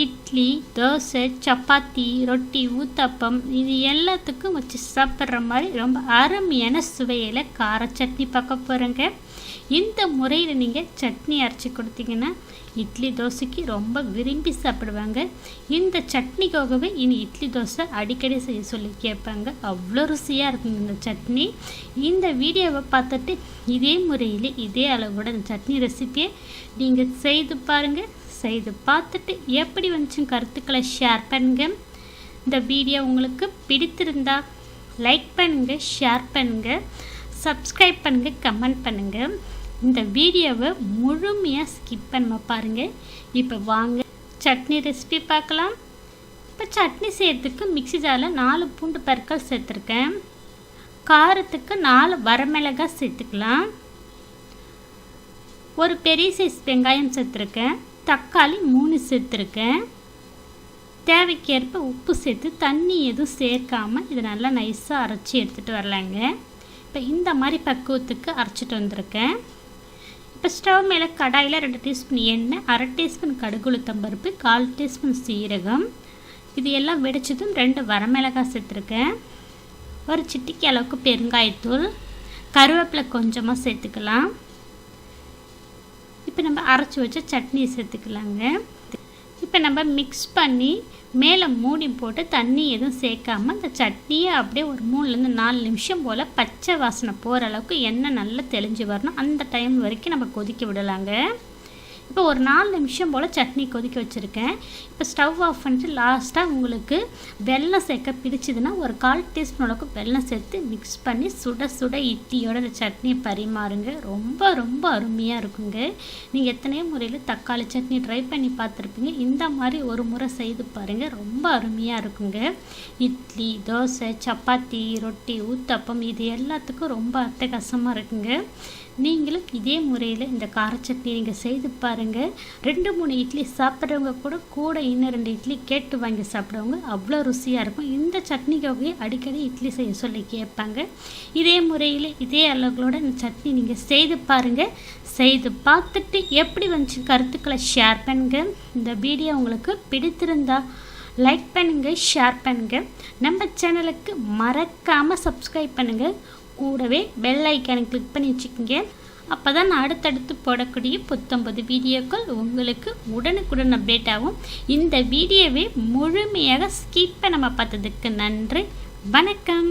இட்லி தோசை சப்பாத்தி ரொட்டி ஊத்தப்பம் இது எல்லாத்துக்கும் வச்சு சாப்பிட்ற மாதிரி ரொம்ப அருமையான சுவையில் கார சட்னி பார்க்க போகிறேங்க இந்த முறையில் நீங்கள் சட்னி அரைச்சி கொடுத்தீங்கன்னா இட்லி தோசைக்கு ரொம்ப விரும்பி சாப்பிடுவாங்க. இந்த சட்னிக்காகவே இனி இட்லி தோசை அடிக்கடி செய்ய சொல்லி கேட்பாங்க. அவ்வளோ ருசியாக இருக்குங்க இந்த சட்னி. இந்த வீடியோவை பார்த்துட்டு இதே முறையில் இதே அளவோட இந்த சட்னி ரெசிபியை நீங்கள் செய்து பாருங்கள் செய்து பார்த்துட்டு எப்படி வந்துச்சு கருத்துக்களை ஷேர் பண்ணுங்க. இந்த வீடியோ உங்களுக்கு பிடித்திருந்தா லைக் பண்ணுங்கள் ஷேர் பண்ணுங்கள் சப்ஸ்கிரைப் பண்ணுங்கள் கமெண்ட் பண்ணுங்கள் இந்த வீடியோவை முழுமையாக ஸ்கிப் பண்ண பாருங்கள் இப்போ வாங்க சட்னி ரெசிபி பார்க்கலாம். இப்போ சட்னி செய்யறதுக்கு மிக்ஸி ஜாரில் நாலு பூண்டு பற்கள் சேர்த்துருக்கேன். காரத்துக்கு நாலு வரமிளகாய் சேர்த்துக்கலாம். ஒரு பெரிய சைஸ் வெங்காயம் சேர்த்துருக்கேன். தக்காளி மூணு சேர்த்துருக்கேன். தேவைக்கேற்ப உப்பு சேர்த்து தண்ணி எதுவும் சேர்க்காமல் இதை நல்லா நைஸாக அரைச்சி எடுத்துகிட்டு வரலாங்க. இப்போ இந்த மாதிரி பக்குவத்துக்கு அரைச்சிட்டு வந்திருக்கேன். இப்போ ஸ்டவ் மேலே கடாயில் ரெண்டு டீஸ்பூன் எண்ணெய் அரை டீஸ்பூன் கடுகுளுத்தம்பருப்பு கால் டீஸ்பூன் சீரகம். இது எல்லாம் வெடிச்சதும் ரெண்டு வரமிளகாய் சேர்த்துருக்கேன். ஒரு சிட்டிக்கு அளவுக்கு பெருங்காயத்தூள். கருவேப்பிலை கொஞ்சமாக சேர்த்துக்கலாம். இப்போ நம்ம அரைச்சி வச்ச சட்னியை சேர்த்துக்கலாங்க. இப்போ நம்ம மிக்ஸ் பண்ணி மேலே மூடி போட்டு தண்ணி எதுவும் சேர்க்காம அந்த சட்னியை அப்படியே ஒரு மூணுலேருந்து நாலு நிமிஷம் போல் பச்சை வாசனை போகிற அளவுக்கு எண்ணெய் நல்லா தெளிஞ்சு வரணும். அந்த டைம் வரைக்கும் நம்ம கொதிக்க விடலாங்க. இப்போ ஒரு நாலு நிமிஷம் போல் சட்னி கொதிக்க வச்சுருக்கேன். இப்போ ஸ்டவ் ஆஃப் பண்ணிட்டு லாஸ்ட்டாக உங்களுக்கு வெல்லம் சேர்க்க பிடிச்சதுன்னா ஒரு கால் டீஸ்பூன் அளவுக்கு வெல்லம் சேர்த்து மிக்ஸ் பண்ணி சுட சுட இட்லியோட இந்த சட்னியை பரிமாறுங்க. ரொம்ப ரொம்ப அருமையாக இருக்குங்க. நீங்கள் எத்தனையோ முறையில் தக்காளி சட்னி ட்ரை பண்ணி பார்த்துருப்பீங்க. இந்த மாதிரி ஒரு முறை செய்து பாருங்கள் ரொம்ப அருமையாக இருக்குங்க. இட்லி தோசை சப்பாத்தி ரொட்டி ஊத்தப்பம் இது எல்லாத்துக்கும் ரொம்ப அட்டகாசமாக இருக்குங்க. நீங்களும் இதே முறையில் இந்த கார சட்னி நீங்கள் செய்து பாருங்கள் ரெண்டு மூணு இட்லி சாப்பிட்றவங்க கூட கூட இன்னும் ரெண்டு இட்லி கேட்டு வாங்கி சாப்பிடுவாங்க அவ்வளோ ருசியாக இருக்கும். இந்த சட்னிக்காகவே அடிக்கடி இட்லி செய்ய சொல்லி கேட்பாங்க. இதே முறையில் இதே அளவுகளோட இந்த சட்னி நீங்கள் செய்து பாருங்கள் செய்து பார்த்துட்டு எப்படி வந்துச்சு கருத்துக்களை ஷேர் பண்ணுங்கள் இந்த வீடியோ உங்களுக்கு பிடித்திருந்தா லைக் பண்ணுங்கள் ஷேர் பண்ணுங்கள் நம்ம சேனலுக்கு மறக்காமல் சப்ஸ்கிரைப் பண்ணுங்கள் கூடவே பெல் ஐக்கானை கிளிக் பண்ணி வச்சுக்கோங்க. அப்போ தான் நான் அடுத்தடுத்து போடக்கூடிய புத்தம்பது வீடியோக்கள் உங்களுக்கு உடனுக்குடன் அப்டேட் ஆகும். இந்த வீடியோவை முழுமையாக ஸ்கிப்பை நம்ம பார்த்ததுக்கு நன்றி. வணக்கம்.